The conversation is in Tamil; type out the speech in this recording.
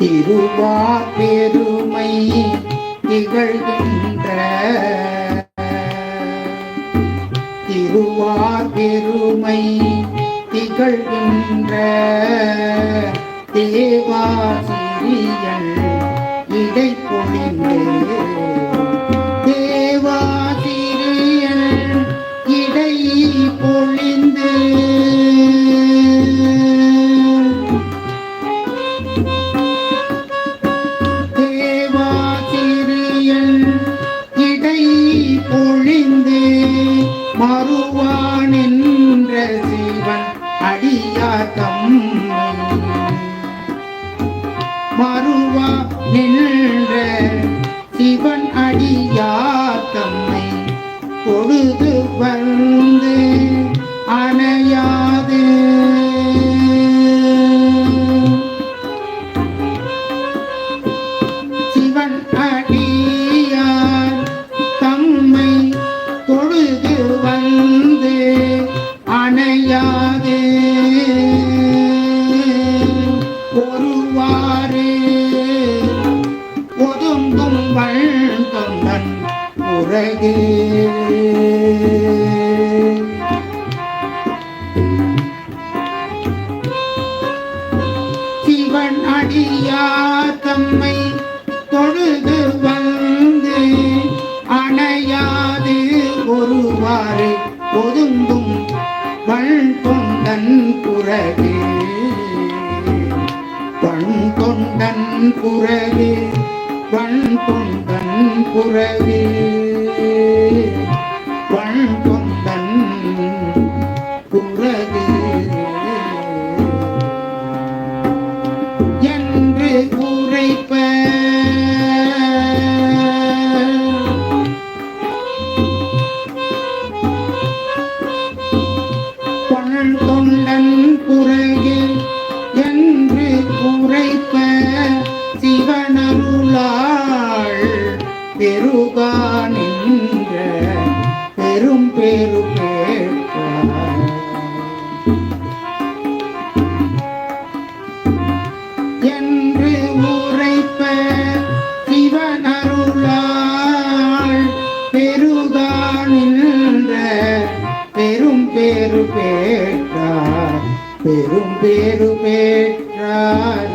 திருவா பெருமை திகழ்கின்ற திருவா பெருமை திகழ்கின்ற தேவாசிரியன் இடை பொழிந்து மறுவானின்ற சிவன் அடியாத்தம் மறுவா நின்ற சிவன் அடியாத்தம்மை பொழுது வரும். ஒருவாறு ஒதுங்கும் வழ்தொண்டன் உறகு. சிவன் அடியா தம்மை தொழுது வந்து அணையாது ஒருவாறு ஒதுங்கும் வள் தொண்டன் புறகு வண் தொண்டன் புறகு வண் பெருகா பெரும் பெரு என்று உரைப்ப சிவனருளாள் பெருகானின்ற பெரும் பேரு பேற்றார் பெரும் பேரு பேற்றார்